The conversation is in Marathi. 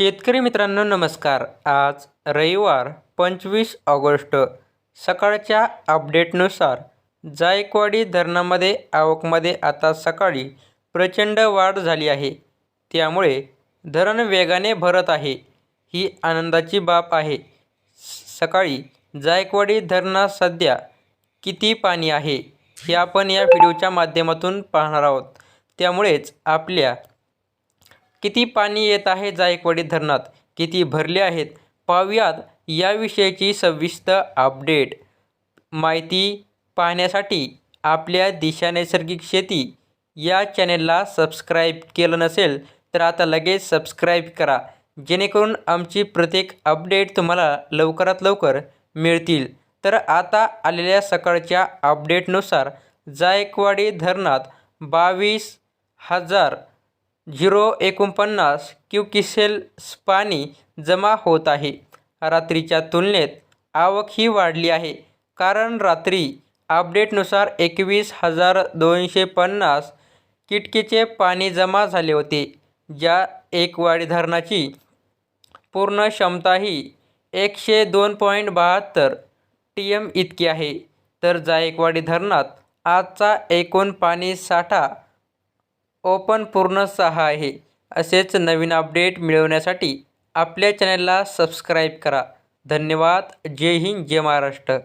शेतकरी मित्रांनो नमस्कार. आज रविवार पंचवीस ऑगस्ट. सकाळच्या अपडेटनुसार जायकवाडी धरणामध्ये आवकमध्ये आता सकाळी प्रचंड वाढ झाली आहे. त्यामुळे धरण वेगाने भरत आहे. ही आनंदाची बाब आहे. सकाळी जायकवाडी धरणात सध्या किती पाणी आहे हे आपण या व्हिडिओच्या माध्यमातून पाहणार आहोत. त्यामुळेच आपल्या किती पाणी येत आहे जायकवाडी धरणात? किती भरले आहेत? पाहूयात. याविषयीची सविस्तर अपडेट. माहिती पाहण्यासाठी आपल्या दिशा नैसर्गिक शेती या चॅनेलला सबस्क्राईब केलं नसेल तर आता लगेच सबस्क्राईब करा. जेणेकरून आमची प्रत्येक अपडेट तुम्हाला लवकरात लवकर मिळतील. तर आता आलेल्या सकाळच्या अपडेटनुसार जायकवाडी धरणात बावीस हजार झिरो एकोणपन्नास क्युकिसेल्स पाणी जमा होत आहे. रात्रीच्या तुलनेत आवक ही वाढली आहे. कारण रात्री अपडेटनुसार एकवीस हजार दोनशे पन्नास किटकीचे पाणी जमा झाले होते ज्या एकवाडी धरणाची पूर्ण क्षमता ही एकशे दोन पॉईंट बहात्तर टी एम इतकी आहे. तर जायकवाडी धरणात आजचा एकूण पाणी साठा ओपन पूर्ण सहा आहे. असेच नवीन अपडेट मिळवण्यासाठी आपल्या चॅनलला सबस्क्राईब करा. धन्यवाद. जय हिंद जय महाराष्ट्र.